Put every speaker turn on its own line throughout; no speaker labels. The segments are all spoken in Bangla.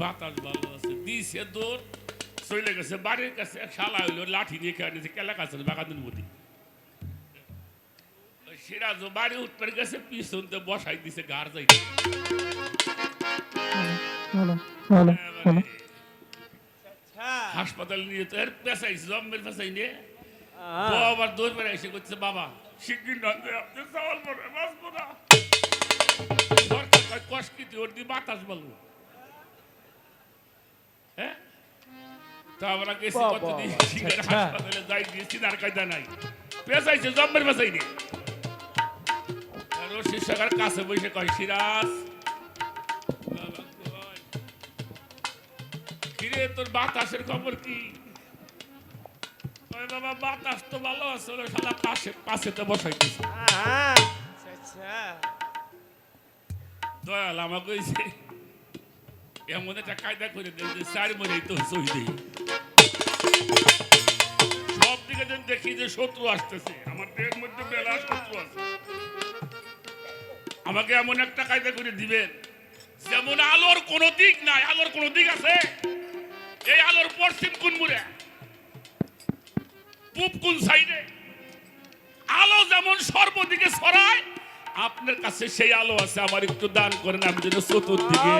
বাতাস ভালো আছে দিছে দৌড় চলে গেছে বাড়ির কাছে এক শালা হইল লাঠি নিয়ে খেয়ে নিয়েছে কেলা কাছে বাগানের মধ্যে। ওই সিরাজও বাড়ি উঠতে গেছে পিছনতে বসাই দিছে গার হাসপাতালে নিয়ে তো এর জম্মের পেশাই নিয়ে। আবার দৌড় বেড়ে এসে করছে বাবা শিগগির না আপনি পরে বাঁচবো না। সরকার কয় ওর দিয়ে বাতাস বলব হ্যাঁ? তা আমরা গেছি কতদিন সিঙ্গার
আচ্ছা।
হাসপাতালে যাই দিয়েছি আর কায়দা নাই। পেশাইছে জম্মের পেশাই নিয়ে আর শিক্ষকের কাছে বসে কয় সিরাজ কিরে তোর বাতাসের খবর কি? বাবা বাতাস তো ভালো আছে ওরা শালা পাশে পাশে তো বসাই দিছে দয়াল আমাকে কইছে এমন সব দিকে যেন দেখি যে শত্রু আসতেছে আমার দেহের মধ্যে বেলা শত্রু আছে আমাকে এমন একটা কায়দা করে দিবেন যেমন আলোর কোনো দিক নাই আলোর কোনো দিক আছে এই আলোর পশ্চিম কোন মুড়ে পূব কোন সাইডে আলো যেমন সর্বদিকে ছড়ায় আপনার কাছে সেই আলো আছে আমার একটু দান করেন আমি যেন চতুর্দিকে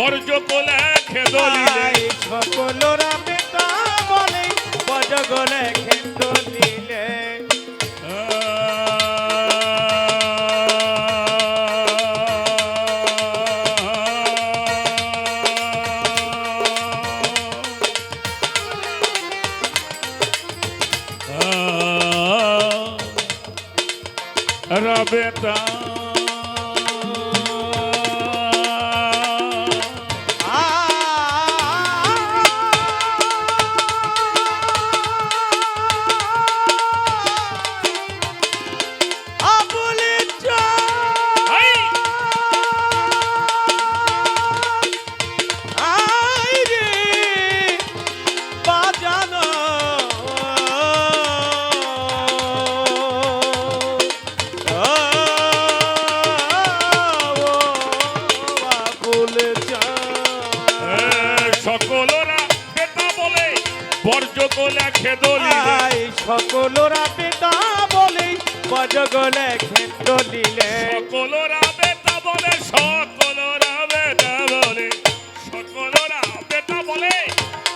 পর্যকলে খেদলিলে
সকলরা বেটা বলে বজগলে খেন্দ নিলে
রবেতা পর্যকলে খেদলিলে
সকলরা পেতা বলে বজগলে খেদলিলে নিলে
সকলরা বেতা বলে সকলরা বেতা বলে সকলরা বেতা বলে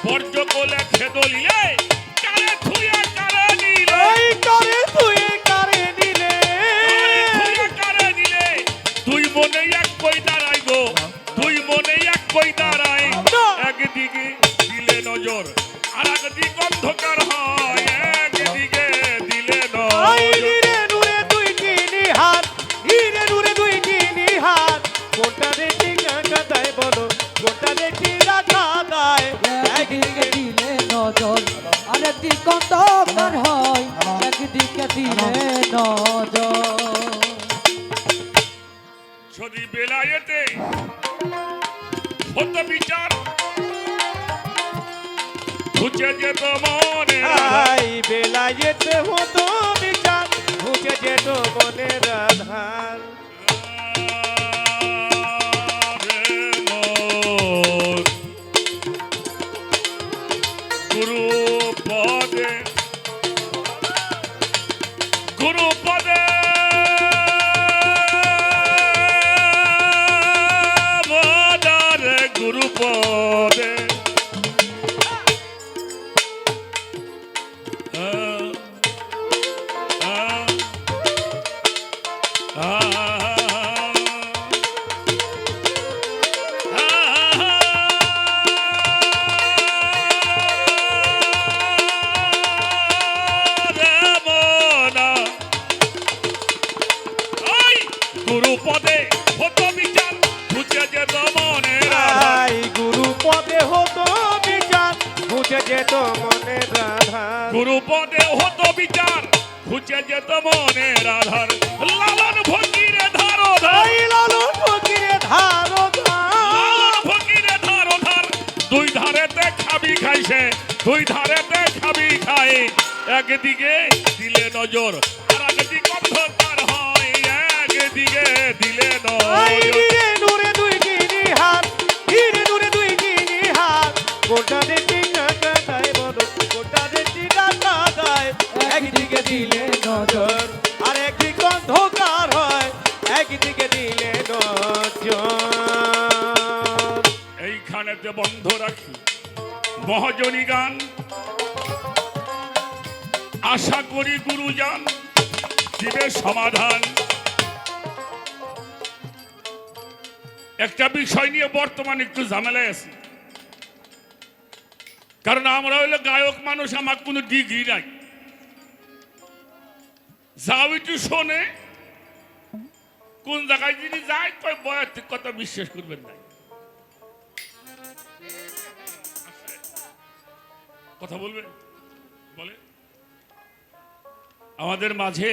পর্যকলে খেদলিলে কালে থুয়া কারে খুঁজে যেত মনে
আই বেলায়েতে হতো বিচার বুঝে যেত মনে আধার। বুঝে যেত মনে রাধা
গুরু পদে হতো বিচার খুঁজে যেত মনে রাধার। লালন ফকিরে ধারো ধার
এই লালন ফকিরে ধারো ধার
লালন ফকিরে ধারো ধার দুই ধারেতে খাবি খাইছে দুই ধারেতে খাবি খায় একদিকে দিলে নজর নজর,
আর একদিকে অন্ধকার হয়, একদিকে দিলে নজর।
এইখানেতে বন্ধ রাখি। মহাজনী গান। আশা করি গুরুজান দিবে সমাধান। একটা বিষয় নিয়ে বর্তমানে একটু ঝামেলায় আছি। কারণ আমরা হইলে গায়ক মানুষ, আমার কোনো ডিগ্রি নাই। যাও একটু শোনে। কোন জায়গায় যিনি যায়, কয় বয়াতে কথা বিশ্বাস করবেন না। কথা বলবেন বলে। আমাদের মাঝে